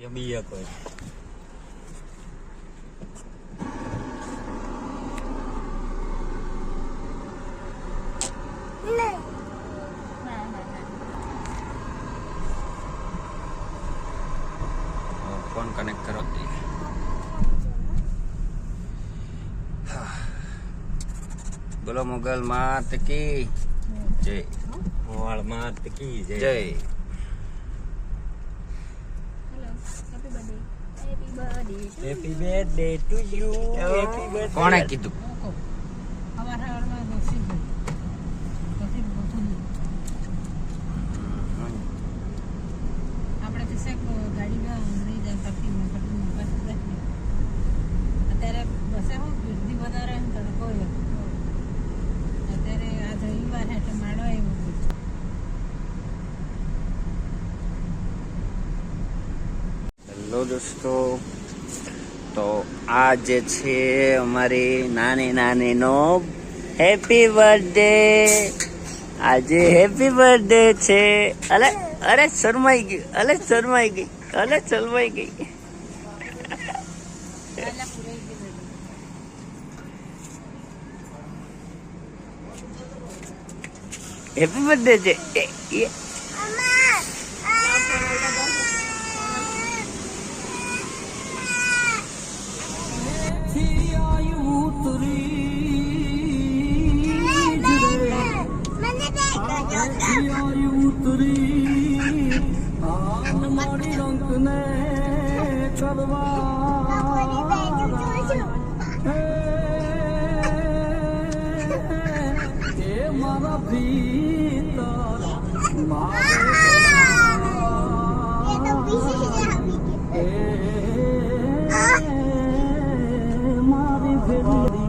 BA કોઈ phone connect કરો બોલો મુગલ માત કી જય વાળ માત કી જય જય Happy birthday to you happy birthday કોણે કીધું? દોસ્તો, તો આ છે અમારી નાની નાની નો હેપી બર્થડે આજે હેપી બર્થડે છે. અલે અરે શરમાઈ ગઈ, અલે શરમાઈ ગઈ, અલે શરમાઈ ગઈ. હેપી બર્થડે છે. মারা ভিতর মারা।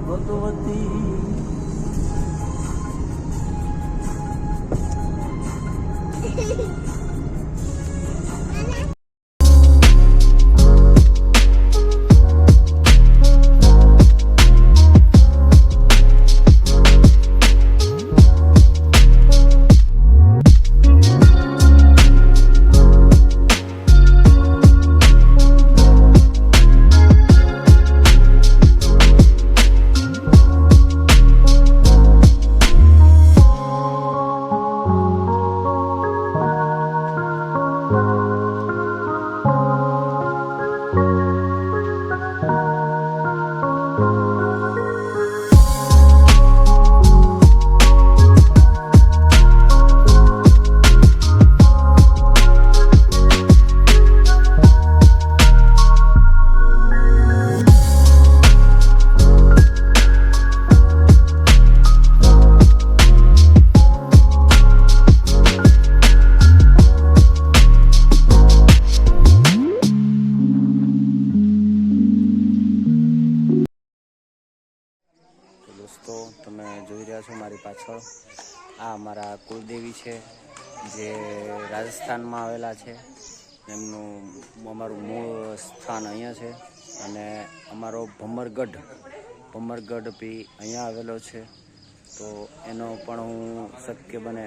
भगवती રહ્યા છો મારી પાછળ. આ અમારા કુલદેવી છે, જે રાજસ્થાનમાં આવેલા છે. એમનું, અમારું મૂળ સ્થાન અહીંયા છે અને અમારો ભમરગઢ ભમરગઢ બી અહીંયા આવેલો છે. તો એનો પણ હું શક્ય બને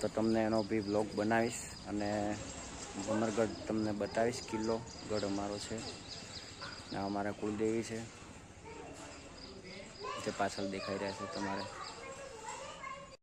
તો તમને એનો બી બ્લોગ બનાવીશ અને ભમરગઢ તમને બતાવીશ કિલ્લો ગઢ અમારો છે. આ અમારા કુલદેવી છે, જે પાછળ દેખાઈ રહ્યા છે તમારે.